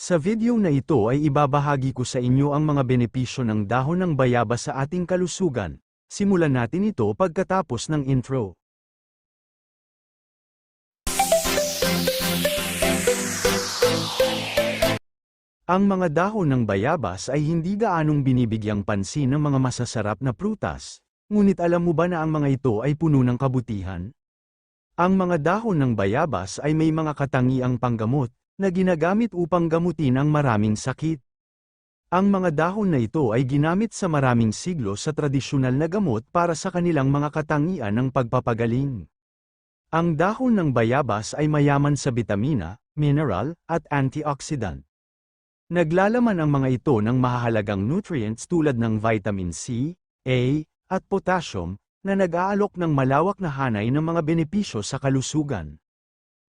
Sa video na ito ay ibabahagi ko sa inyo ang mga benepisyo ng dahon ng bayabas sa ating kalusugan. Simulan natin ito pagkatapos ng intro. Ang mga dahon ng bayabas ay hindi gaanong binibigyang pansin ng mga masasarap na prutas, ngunit alam mo ba na ang mga ito ay puno ng kabutihan? Ang mga dahon ng bayabas ay may mga katangiang panggamot, na ginagamit upang gamutin ang maraming sakit. Ang mga dahon na ito ay ginamit sa maraming siglo sa tradisyonal na gamot para sa kanilang mga katangian ng pagpapagaling. Ang dahon ng bayabas ay mayaman sa bitamina, mineral, at antioxidant. Naglalaman ang mga ito ng mahahalagang nutrients tulad ng vitamin C, A, at potassium, na nag-aalok ng malawak na hanay ng mga benepisyo sa kalusugan.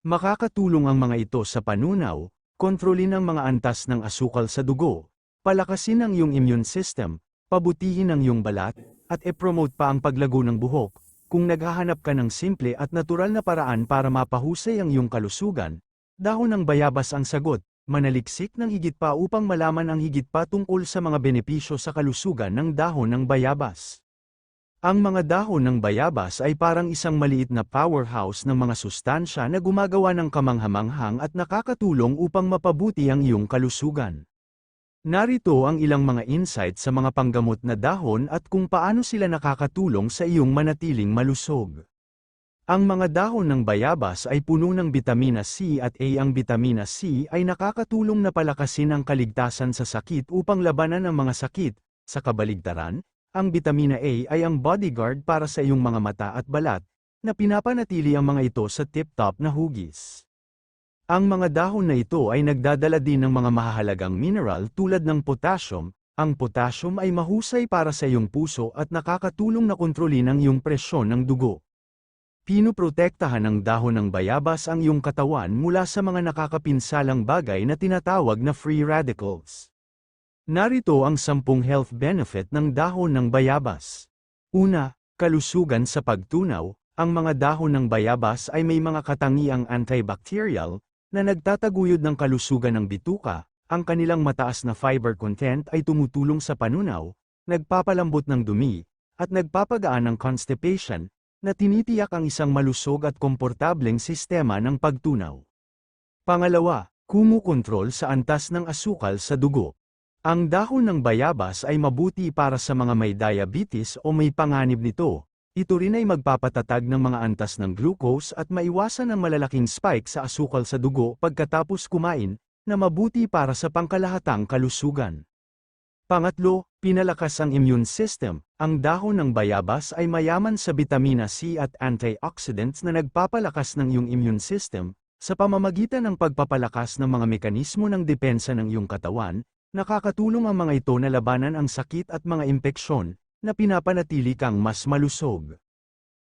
Makakatulong ang mga ito sa panunaw, kontrolin ang mga antas ng asukal sa dugo, palakasin ang iyong immune system, pabutihin ang iyong balat, at e-promote pa ang paglago ng buhok. Kung naghahanap ka ng simple at natural na paraan para mapahusay ang iyong kalusugan, dahon ng bayabas ang sagot, manaliksik ng higit pa upang malaman ang higit pa tungkol sa mga benepisyo sa kalusugan ng dahon ng bayabas. Ang mga dahon ng bayabas ay parang isang maliit na powerhouse ng mga sustansya na gumagawa ng kamanghamanghang at nakakatulong upang mapabuti ang iyong kalusugan. Narito ang ilang mga insight sa mga panggamot na dahon at kung paano sila nakakatulong sa iyong manatiling malusog. Ang mga dahon ng bayabas ay puno ng bitamina C at A. Ang bitamina C ay nakakatulong na palakasin ang kaligtasan sa sakit upang labanan ang mga sakit. Sa kabaligtaran, ang bitamina A ay ang bodyguard para sa iyong mga mata at balat, na pinapanatili ang mga ito sa tip-top na hugis. Ang mga dahon na ito ay nagdadala din ng mga mahahalagang mineral tulad ng potassium. Ang potassium ay mahusay para sa iyong puso at nakakatulong na kontrolin ang iyong presyon ng dugo. Pinoprotektahan ng dahon ng bayabas ang iyong katawan mula sa mga nakakapinsalang bagay na tinatawag na free radicals. Narito ang sampung health benefit ng dahon ng bayabas. Una, kalusugan sa pagtunaw, ang mga dahon ng bayabas ay may mga katangiang antibacterial, na nagtataguyod ng kalusugan ng bituka, ang kanilang mataas na fiber content ay tumutulong sa panunaw, nagpapalambot ng dumi, at nagpapagaan ng constipation, na tinitiyak ang isang malusog at komportableng sistema ng pagtunaw. Pangalawa, kumukontrol sa antas ng asukal sa dugo. Ang dahon ng bayabas ay mabuti para sa mga may diabetes o may panganib nito. Ito rin ay magpapatatag ng mga antas ng glucose at maiwasan ang malalaking spike sa asukal sa dugo pagkatapos kumain, na mabuti para sa pangkalahatang kalusugan. Pangatlo, pinalakas ang immune system. Ang dahon ng bayabas ay mayaman sa bitamina C at antioxidants na nagpapalakas ng iyong immune system, sa pamamagitan ng pagpapalakas ng mga mekanismo ng depensa ng iyong katawan, nakakatulong ang mga ito na labanan ang sakit at mga impeksyon, na pinapanatili kang mas malusog.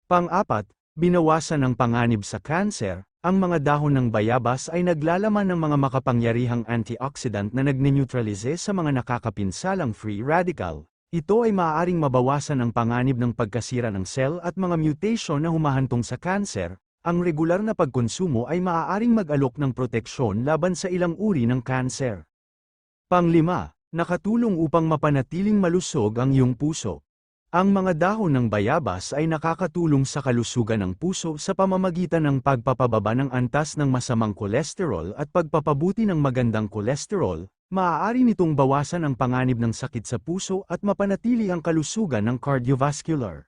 Pang-apat, binawasan ang panganib sa kanser, ang mga dahon ng bayabas ay naglalaman ng mga makapangyarihang antioxidant na nagne-neutralize sa mga nakakapinsalang free radical. Ito ay maaaring mabawasan ang panganib ng pagkasira ng cell at mga mutation na humahantong sa kanser. Ang regular na pagkonsumo ay maaaring mag-alok ng proteksyon laban sa ilang uri ng kanser. Panglima, nakatulong upang mapanatiling malusog ang iyong puso. Ang mga dahon ng bayabas ay nakakatulong sa kalusugan ng puso sa pamamagitan ng pagpapababa ng antas ng masamang kolesterol at pagpapabuti ng magandang kolesterol, maaari nitong bawasan ang panganib ng sakit sa puso at mapanatili ang kalusugan ng cardiovascular.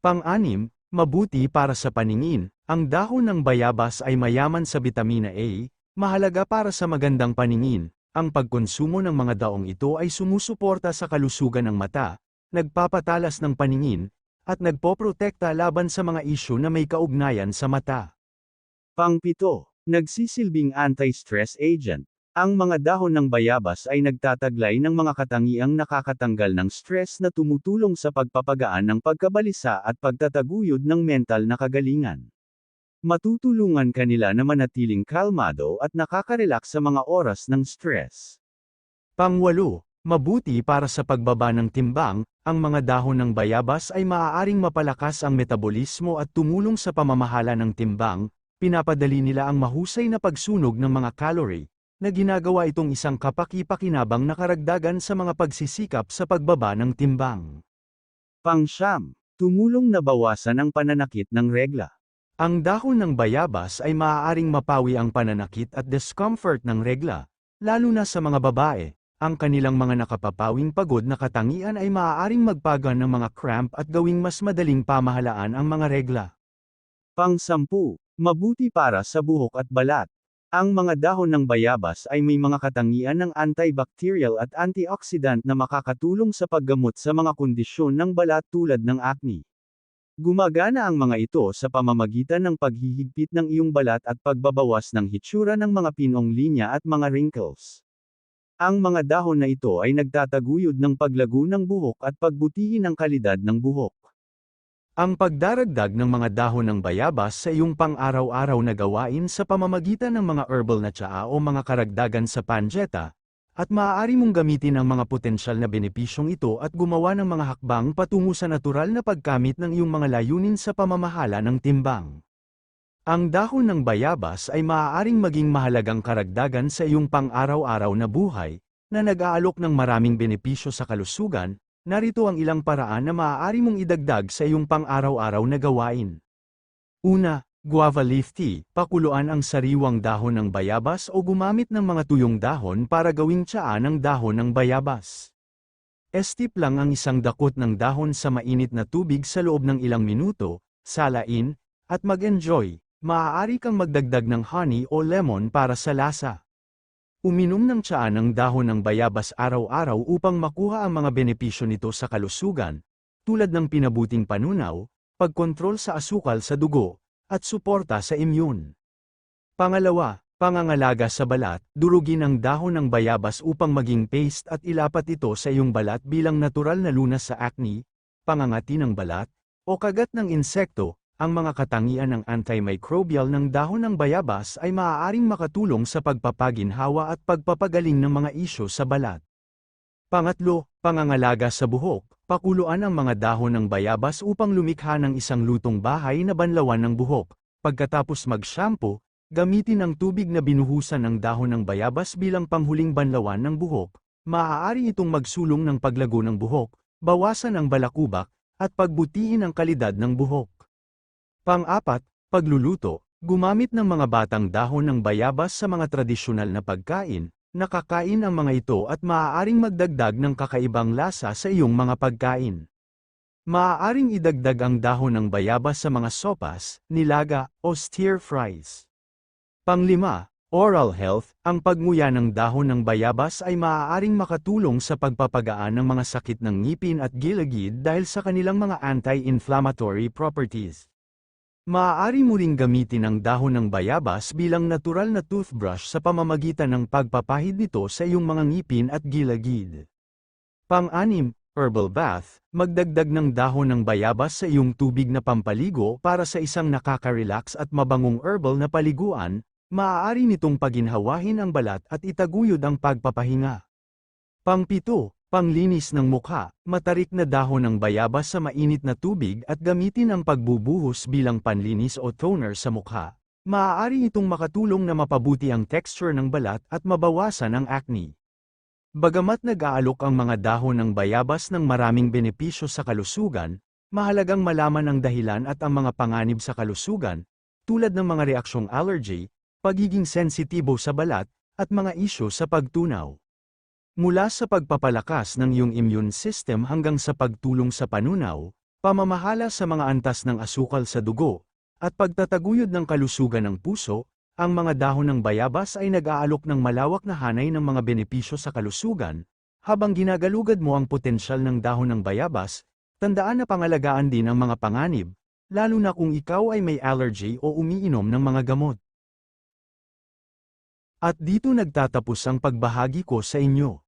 Pang-anim, mabuti para sa paningin, ang dahon ng bayabas ay mayaman sa bitamina A, mahalaga para sa magandang paningin, ang pagkonsumo ng mga daong ito ay sumusuporta sa kalusugan ng mata, nagpapatalas ng paningin, at nagpoprotekta laban sa mga isyu na may kaugnayan sa mata. Pangpito, nagsisilbing anti-stress agent. Ang mga dahon ng bayabas ay nagtataglay ng mga katangiang nakakatanggal ng stress na tumutulong sa pagpapagaan ng pagkabalisa at pagtataguyod ng mental na kagalingan. Matutulungan kanila na manatiling kalmado at nakaka-relax sa mga oras ng stress. Pangwalo, mabuti para sa pagbaba ng timbang, ang mga dahon ng bayabas ay maaaring mapalakas ang metabolismo at tumulong sa pamamahala ng timbang, pinapadali nila ang mahusay na pagsunog ng mga calorie, na ginagawa itong isang kapaki-pakinabang na karagdagan sa mga pagsisikap sa pagbaba ng timbang. Pangsyam, tumulong na bawasan ang pananakit ng regla. Ang dahon ng bayabas ay maaaring mapawi ang pananakit at discomfort ng regla, lalo na sa mga babae. Ang kanilang mga nakapapawing pagod na katangian ay maaaring magpagan ng mga cramp at gawing mas madaling pamahalaan ang mga regla. Pang-sampu, mabuti para sa buhok at balat. Ang mga dahon ng bayabas ay may mga katangian ng antibacterial at antioxidant na makakatulong sa paggamot sa mga kondisyon ng balat tulad ng acne. Gumagana ang mga ito sa pamamagitan ng paghihigpit ng iyong balat at pagbabawas ng hitsura ng mga pinong linya at mga wrinkles. Ang mga dahon na ito ay nagtataguyod ng paglago ng buhok at pagbutihin ang kalidad ng buhok. Ang pagdaragdag ng mga dahon ng bayabas sa iyong pang-araw-araw na gawain sa pamamagitan ng mga herbal na tsaa o mga karagdagan sa panjeta, at maaari mong gamitin ang mga potensyal na benepisyong ito at gumawa ng mga hakbang patungo sa natural na pagkamit ng iyong mga layunin sa pamamahala ng timbang. Ang dahon ng bayabas ay maaaring maging mahalagang karagdagan sa iyong pang-araw-araw na buhay, na nag-aalok ng maraming benepisyo sa kalusugan, narito ang ilang paraan na maaari mong idagdag sa iyong pang-araw-araw na gawain. Una, guava leaf tea, pakuluan ang sariwang dahon ng bayabas o gumamit ng mga tuyong dahon para gawing tsaa ng dahon ng bayabas. Estip lang ang isang dakot ng dahon sa mainit na tubig sa loob ng ilang minuto, salain, at mag-enjoy. Maaari kang magdagdag ng honey o lemon para sa lasa. Uminom ng tsaa ng dahon ng bayabas araw-araw upang makuha ang mga benepisyo nito sa kalusugan, tulad ng pinabuting panunaw, pagkontrol sa asukal sa dugo, at suporta sa immune. Pangalawa, pangangalaga sa balat, durugin ang dahon ng bayabas upang maging paste at ilapat ito sa iyong balat bilang natural na lunas sa acne, pangangati ng balat, o kagat ng insekto, ang mga katangian ng antimicrobial ng dahon ng bayabas ay maaaring makatulong sa pagpapaginhawa at pagpapagaling ng mga isyo sa balat. Pangatlo, pangangalaga sa buhok, pakuluan ang mga dahon ng bayabas upang lumikha ng isang lutong bahay na banlawan ng buhok. Pagkatapos mag-shampoo, gamitin ang tubig na binuhusan ng dahon ng bayabas bilang panghuling banlawan ng buhok. Maaari itong magsulong ng paglago ng buhok, bawasan ang balakubak, at pagbutihin ang kalidad ng buhok. Pang-apat, pagluluto, gumamit ng mga batang dahon ng bayabas sa mga tradisyonal na pagkain, nakakain ang mga ito at maaaring magdagdag ng kakaibang lasa sa iyong mga pagkain. Maaaring idagdag ang dahon ng bayabas sa mga sopas, nilaga, o stir fries. Panglima, oral health, ang pagmuya ng dahon ng bayabas ay maaaring makatulong sa pagpapagaan ng mga sakit ng ngipin at gilagid dahil sa kanilang mga anti-inflammatory properties. Maaari mo ring gamitin ang dahon ng bayabas bilang natural na toothbrush sa pamamagitan ng pagpapahid nito sa iyong mga ngipin at gilagid. Pang-anim, herbal bath, magdagdag ng dahon ng bayabas sa iyong tubig na pampaligo para sa isang nakaka-relax at mabangong herbal na paliguan, maaari nitong paginhawahin ang balat at itaguyod ang pagpapahinga. Pang-pito, Panglinis ng mukha, matarik na dahon ng bayabas sa mainit na tubig at gamitin ang pagbubuhos bilang panlinis o toner sa mukha. Maaari itong makatulong na mapabuti ang texture ng balat at mabawasan ang acne. Bagamat nag-aalok ang mga dahon ng bayabas ng maraming benepisyo sa kalusugan, mahalagang malaman ang dahilan at ang mga panganib sa kalusugan, tulad ng mga reaksyong allergy, pagiging sensitibo sa balat, at mga isyo sa pagtunaw. Mula sa pagpapalakas ng iyong immune system hanggang sa pagtulong sa panunaw, pamamahala sa mga antas ng asukal sa dugo, at pagtataguyod ng kalusugan ng puso, ang mga dahon ng bayabas ay nag-aalok ng malawak na hanay ng mga benepisyo sa kalusugan, habang ginagalugad mo ang potensyal ng dahon ng bayabas, tandaan na pangalagaan din ang mga panganib, lalo na kung ikaw ay may allergy o umiinom ng mga gamot. At dito nagtatapos ang pagbahagi ko sa inyo.